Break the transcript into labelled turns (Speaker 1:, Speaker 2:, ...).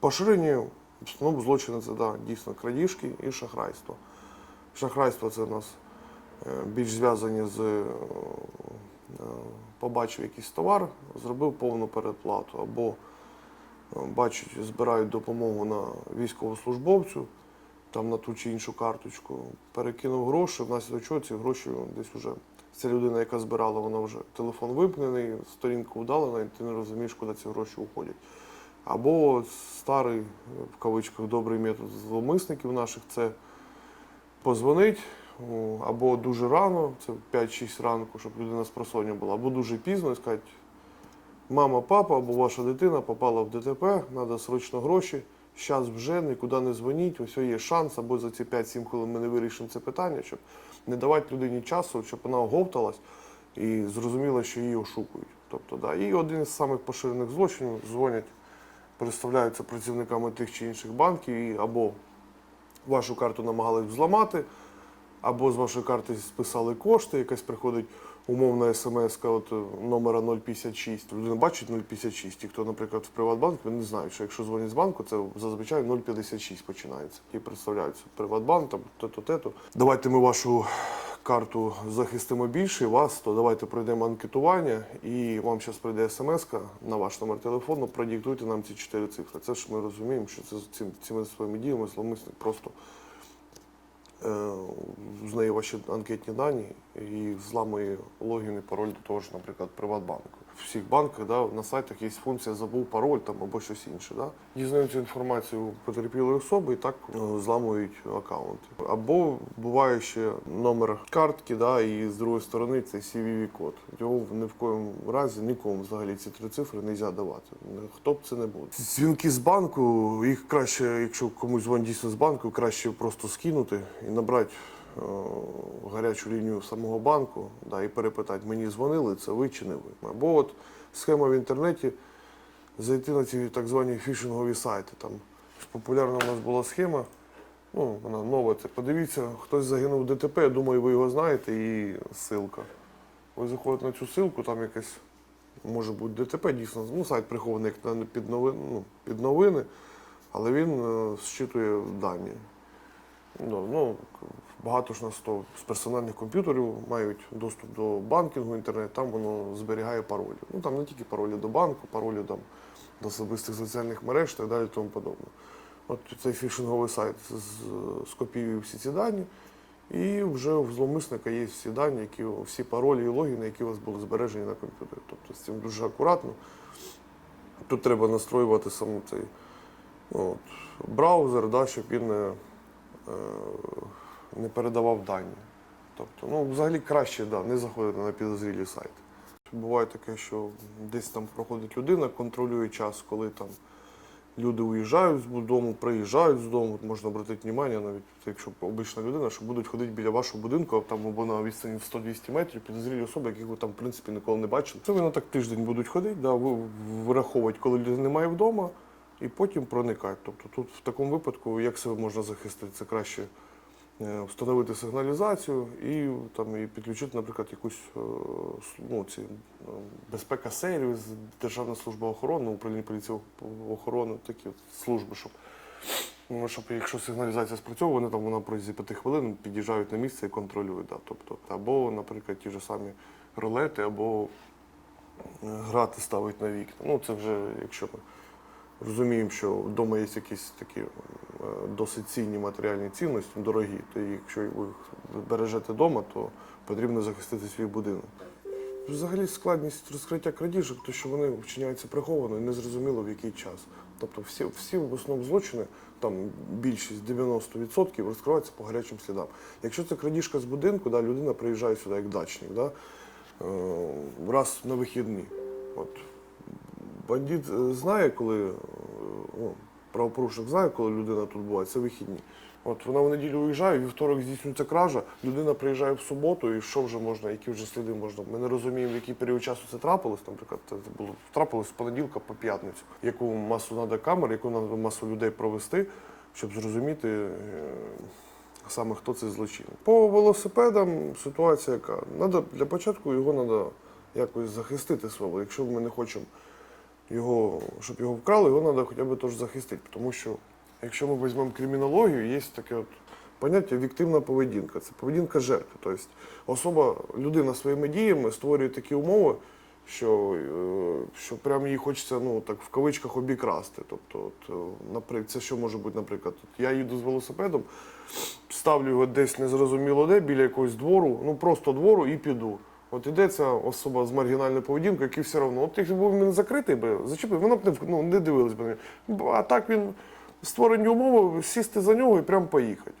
Speaker 1: Поширені основному злочини це да, дійсно крадіжки і шахрайство. Шахрайство це у нас е, більш зв'язані з е, е, побачив якийсь товар, зробив повну передплату, або бачать, збирають допомогу на військовослужбовцю, там на ту чи іншу карточку, перекинув гроші, внаслідок чого ці гроші десь вже. Ця людина, яка збирала, вона вже телефон вимкнений, сторінка удалена, і ти не розумієш, куди ці гроші уходять. Або старий, в кавичках, добрий метод зловмисників наших це позвонить, або дуже рано, це 5-6 ранку, щоб людина з просоння була, або дуже пізно і сказати, мама, папа або ваша дитина попала в ДТП, треба срочно гроші, зараз вже нікуди не дзвоніть, ось є шанс, або за ці 5-7 хвилин ми не вирішимо це питання, щоб не давати людині часу, щоб вона оговталась і зрозуміла, що її ошукують. Тобто, да. І один із самих поширених злочинів дзвонять, представляються працівниками тих чи інших банків і або вашу карту намагались взламати, або з вашої карти списали кошти, якась приходить умовна смс от е, номера 056. Людина бачить 056. Ті, хто, наприклад, в Приватбанк, вони не знають, що якщо дзвонять з банку, це зазвичай 056 починається. І представляються Приватбанк, там те-то, те-то. Давайте ми вашу карту захистимо більше вас, то давайте пройдемо анкетування, і вам зараз прийде смс на ваш номер телефону, продиктуйте нам ці чотири цифри. Це ж ми розуміємо, що це цим, цими своїми діями зловмисник просто е, неї ваші анкетні дані і зламує логін і пароль до того ж, наприклад, Приватбанку. Всіх банках да, на сайтах є функція забув пароль там або щось інше. Да. Дізнаються інформацію потерпілої особи і так е, зламують аккаунти. Або буває ще номер картки, да, і з другої сторони це CVV-код. Його ні в коєму разі нікому взагалі ці три цифри не можна давати. Хто б це не був. Дзвінки з банку, їх краще, якщо комусь дзвонить дійсно з банку, краще просто скинути і набрати гарячу лінію самого банку да, і перепитати, мені дзвонили, це ви чи не ви. Або от схема в інтернеті зайти на ці так звані фішингові сайти. Там популярна у нас була схема. Ну, вона нова. Це подивіться, хтось загинув в ДТП, я думаю, ви його знаєте, і ссылка. Ви заходите на цю ссылку, там якесь може бути ДТП, дійсно, ну, сайт прихований як під новини, ну, під новини, але він е, зчитує дані. Ну, ну, багато ж нас то з персональних комп'ютерів мають доступ до банкінгу, інтернет, там воно зберігає паролі. Ну там не тільки паролі до банку, паролі там, до особистих соціальних мереж так далі тому подобне. От цей фішинговий сайт скопіює всі ці дані, і вже у зловмисника є всі дані, які, всі паролі і логіни, які у вас були збережені на комп'ютері. Тобто з цим дуже акуратно. Тут треба настроювати саме цей ну, от, браузер, да, щоб він не, е, не передавав дані. Тобто, ну, взагалі краще да, не заходити на підозрілі сайти. Буває таке, що десь там проходить людина, контролює час, коли там люди уїжджають з дому, приїжджають з дому. Можна обратити увагу, навіть якщо обична людина, що будуть ходити біля вашого будинку, там або на відстані в 100-200 метрів, підозрілі особи, яких ви там в принципі ніколи не бачили. Це вони так тиждень будуть ходити, да, ви- коли людини немає вдома, і потім проникати. Тобто тут в такому випадку, як себе можна захистити, це краще встановити сигналізацію і там і підключити, наприклад, якусь е, ну, ці, е, безпека сервіс, Державна служба охорони, управління поліції охорони, такі служби, щоб. Ну, щоб якщо сигналізація спрацьовує, вони там вона протязі п'яти хвилин під'їжджають на місце і контролюють. Да. Тобто, або, наприклад, ті ж самі рулети, або е, грати ставить на вікна. Ну, це вже якщо ми розуміємо, що вдома є якісь такі е, досить цінні матеріальні цінності, дорогі, то якщо ви їх бережете вдома, то потрібно захистити свій будинок. Взагалі складність розкриття крадіжок, то що вони вчиняються приховано і незрозуміло в який час. Тобто всі, всі в основному злочини, там більшість 90% розкриваються по гарячим слідам. Якщо це крадіжка з будинку, да, людина приїжджає сюди як дачник, да, е, раз на вихідні. От. Бандит е, знає, коли ну, правопорушник знає, коли людина тут буває, це вихідні. От вона в неділю уїжджає, вівторок здійснюється кража, людина приїжджає в суботу, і що вже можна, які вже сліди можна. Ми не розуміємо, в який період часу це трапилось. Наприклад, це було трапилось з понеділка по п'ятницю. Яку масу треба камер, яку треба масу людей провести, щоб зрозуміти е, саме хто це злочинник. По велосипедам ситуація яка. Надо, для початку його треба якось захистити свого. Якщо ми не хочемо його, щоб його вкрали, його треба хоча б теж захистити. Тому що якщо ми візьмемо кримінологію, є таке от поняття віктивна поведінка. Це поведінка жертви. Тобто особа, людина своїми діями створює такі умови, що, е, що прям їй хочеться ну, так, в кавичках обікрасти. Тобто, от, е, наприклад, це що може бути, наприклад, от я їду з велосипедом, ставлю його десь незрозуміло де, біля якогось двору, ну просто двору і піду. От йдеться особа з маргінальною поведінкою, який все одно, от якщо був він закритий би, зачепив, вона б не ну, не дивилась би. А так він створені умови сісти за нього і прямо поїхати.